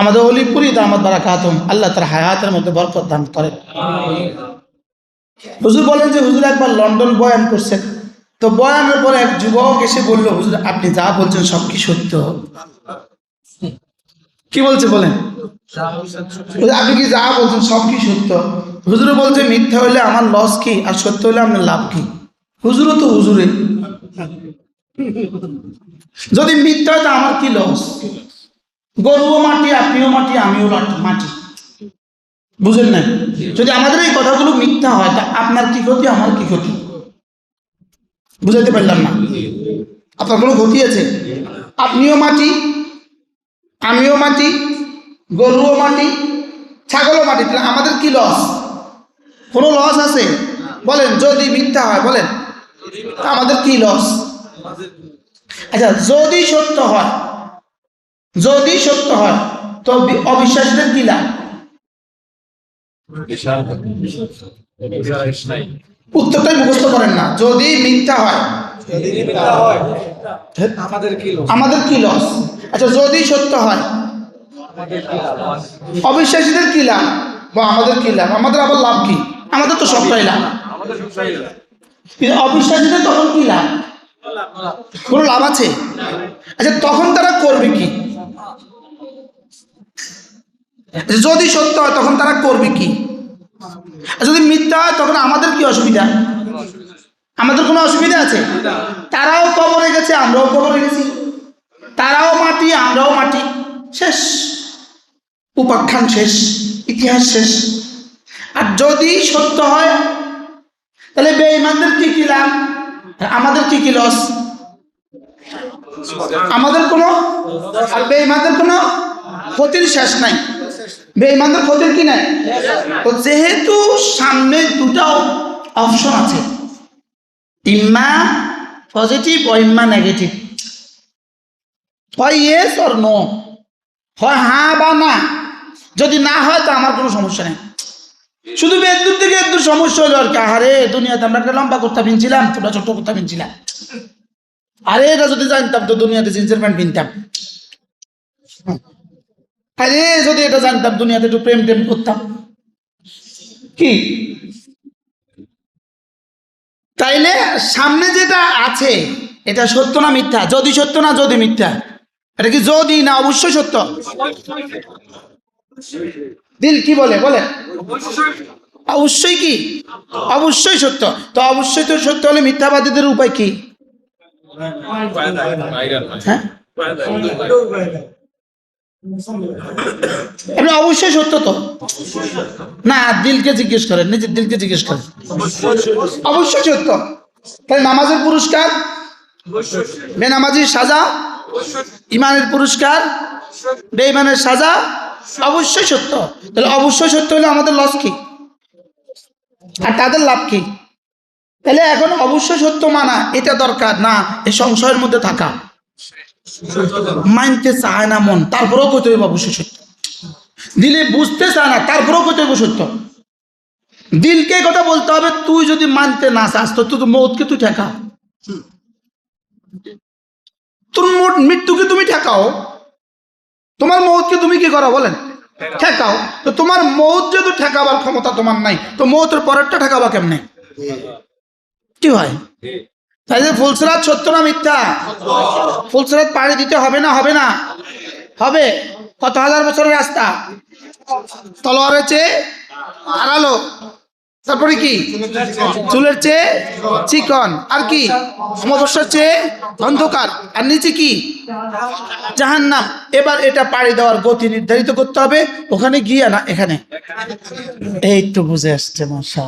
আমাদের অলিপুরি দামাত বারা খাতুম আল্লাহ তার হায়াতের মধ্যে বরকত দান করেন। হুজুর বলেন যে, হুজুর একবার লন্ডন বয়ান করছেন তো বয়ানের পরে এক যুবক এসে বলল, হুজুর আপনি যা বলছেন সব কি সত্য। কি বলছে বলেন? আপনি কি যা বলছেন সব কি সত্য? হুজুরে বলছে, মিথ্যা হইলে আমার লস কি? আর সত্য হইলে আপনার লাভ কি? হুজুরও তো হুজুরে। যদি মিথ্যা হয়, তো আমার কি লস গরুও মাটি আপনিও মাটি, আমিও মাটি। বুঝেন না যদি আমাদের এই কথাগুলো মিথ্যা হয়, তা আপনার কি ক্ষতি, আমার কি ক্ষতি? বুঝাইতে পারলাম না। আপনার কোনো ক্ষতি আছে? আপনিও মাটি, আমিও মাটি, গরুও মাটি, ছাগলও মাটি আমাদের কি লস কোনো লস আছে? বলেন, যদি মিথ্যা হয়, বলেন। আমাদের কি লস আচ্ছা যদি সত্য হয় যদি সত্য হয় তো অবিশ্বাসীদের কি লাভ উত্তরটাই মুখস্থ করেন না। যদি মিথ্যা হয় আমাদের কি লোক আমাদের কি লস? আচ্ছা যদি সত্য হয় অবিশ্বাসীদের কি লাভ? বা আমাদের কি লাভ? আমাদের আবার লাভ কি? আমাদের তো সবটাই লাভ। কিন্তু অবিশ্বাসীদের তখন কি লাভ? কোনো লাভ আছে? আচ্ছা তখন তারা করবে কি? যদি সত্য হয়, তখন তারা করবে কি? যদি মিথ্যা হয়, তখন আমাদের কি অসুবিধা? আমাদের কোনো অসুবিধা আছে? তারাও কবরে গেছে, আমরাও কবরে গেছি। তারাও মাটি, আমরাও মাটি। শেষ। উপাখ্যান শেষ, ইতিহাস শেষ। আর যদি সত্য হয়, তাহলে বেঈমানদের কি কি লাভ? আমাদের কি কি লস আমাদের কোনো? আর বেঈমানদের কোনো ক্ষতির শেষ নাই। বেঈমানদের ক্ষতির কি নাই? তো যেহেতু সামনে দুটো অপশন আছে ইম্মা পজিটিভ ও ইম্মা নেগেটিভ হয় ইয়েস অর নো হয় হ্যাঁ বা না? যদি না হয় তো আমার কোনো সমস্যা নেই। শুধু এদুর থেকে এদুর সমস্যা হলো আর কি। আরে দুনিয়াতে আমরা একটা লম্বা কুর্তা পিনছিলাম তোমরা ছোট কুর্তা পিনছিলাম। আরে এটা যদি জানতাম তো দুনিয়াতে জিন্সের প্যান্ট পিনতাম। আরে, যদি এটা জানতাম, দুনিয়াতে একটু প্রেম টেম করতাম। কি? তাইলে সামনে যেটা আছে, এটা সত্য না মিথ্যা? যদি সত্য না, যদি মিথ্যা? এটা কি যদি না? অবশ্যই সত্য। দিল কি বলে? বলে অবশ্যই কি? অবশ্যই সত্য। তো অবশ্যই তো সত্য হলে মিথ্যাবাদীদের উপায় কি? হ্যাঁ? এমনি অবশ্যই সত্য তো। না, দিলকে জিজ্ঞেস করেন, নিজের দিলকে জিজ্ঞেস করেন। অবশ্যই সত্য। তাহলে নামাজের পুরস্কার, বেনামাজির সাজা, ইমানের পুরস্কার, বেঈমানের সাজা, অবশ্যই সত্য। তাহলে অবশ্যই সত্য হলে আমাদের লস কি? আর তাদের লাভ কি? তাহলে এখন অবশ্যই সত্য মানা, এটা দরকার। না, এই সংশয়ের মধ্যে থাকা। মানতে চায় না মন তারপরেও কইতে হইব সত্য। দিলে বুঝতে চায় না তারপরেও কইতে হইব সত্য। দিলকে কথা বলতে হবে তুই যদি মানতে না চাস তো তুই মৌতকে তুই ঠেকা তোর মৃত্যুকে তুমি ঠেকাও। তোমার মৌতকে তুমি কি করো বলেন? ঠেকাও। তো তোমার মৌত যেহেতু ঠেকাবার ক্ষমতা তোমার নাই তো মৌতের পরেরটা ঠেকাবা কেমনে? কি হয়? তাই যে ফুলসরাত সত্য না মিথ্যা? ফুলসরাত পাড়ি দিতে হবে না হবে না? হবে। কত হাজার বছরের রাস্তা? তলোয়ারের চেয়ে আড়ালো তারপরে কি? চুলের চেয়ে চিকন। আর কি? অমাবস্যার চেয়ে অন্ধকার। আর নিচে কি? জাহান্নাম। এবার এটা পাড়ি দেওয়ার গতি নির্ধারিত করতে হবে। ওখানে গিয়ে না, এখানে। এই তো বুঝে আসছে মশা